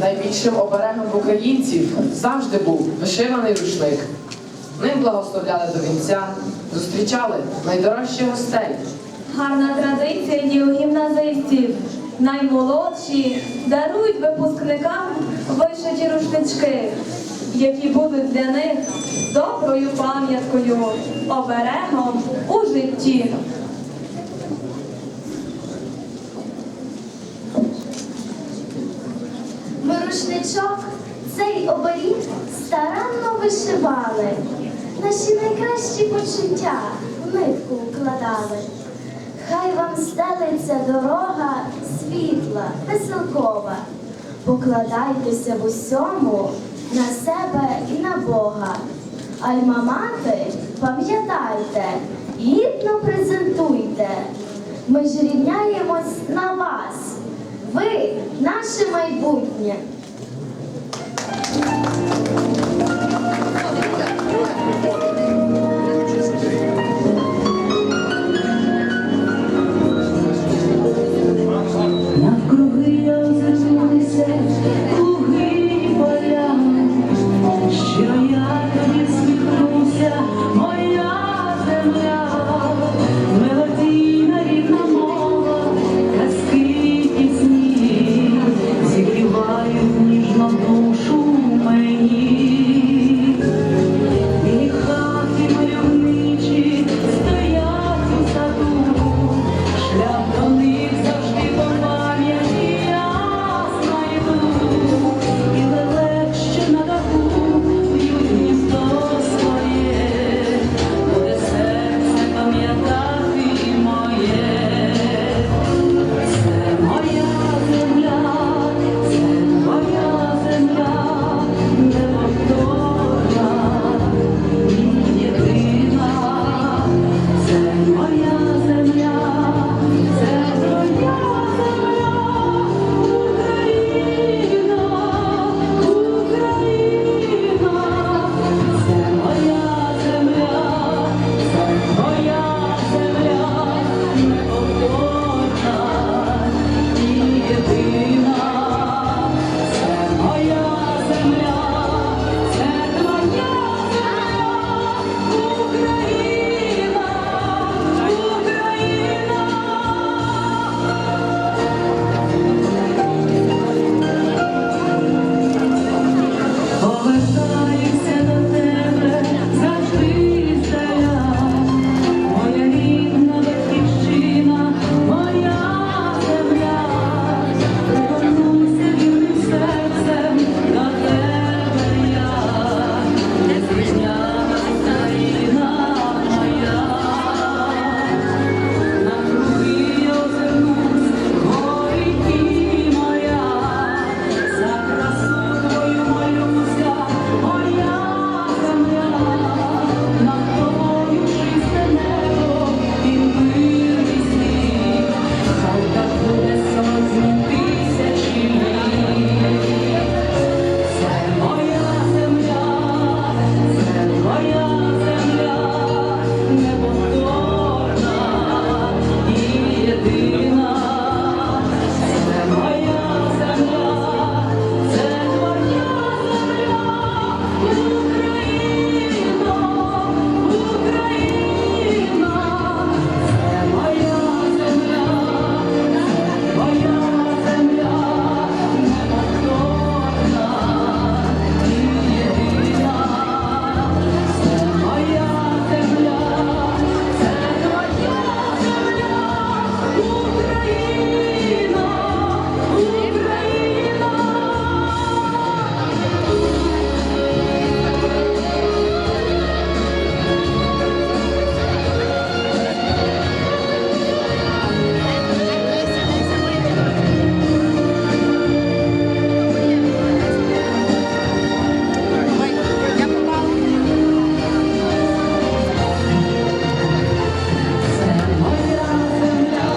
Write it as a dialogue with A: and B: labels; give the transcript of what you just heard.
A: найбільшим оберегом українців завжди був вишиваний рушник. Ним благословляли до вінця, зустрічали найдорожчих гостей.
B: Гарна традиція є у гімназистів. Наймолодші дарують випускникам вишиті рушнички, які будуть для них доброю пам'яткою, оберегом у житті.
C: Ми рушничок цей оберіг старанно вишивали. Наші найкращі почуття в нитку вкладали. Хай вам стелиться дорога світла, веселкова. Покладайтеся в усьому на себе і на Бога. Альма-мати, пам'ятайте, гідно презентуйте. Ми ж рівняємось на вас. Ви наше майбутнє. Deus.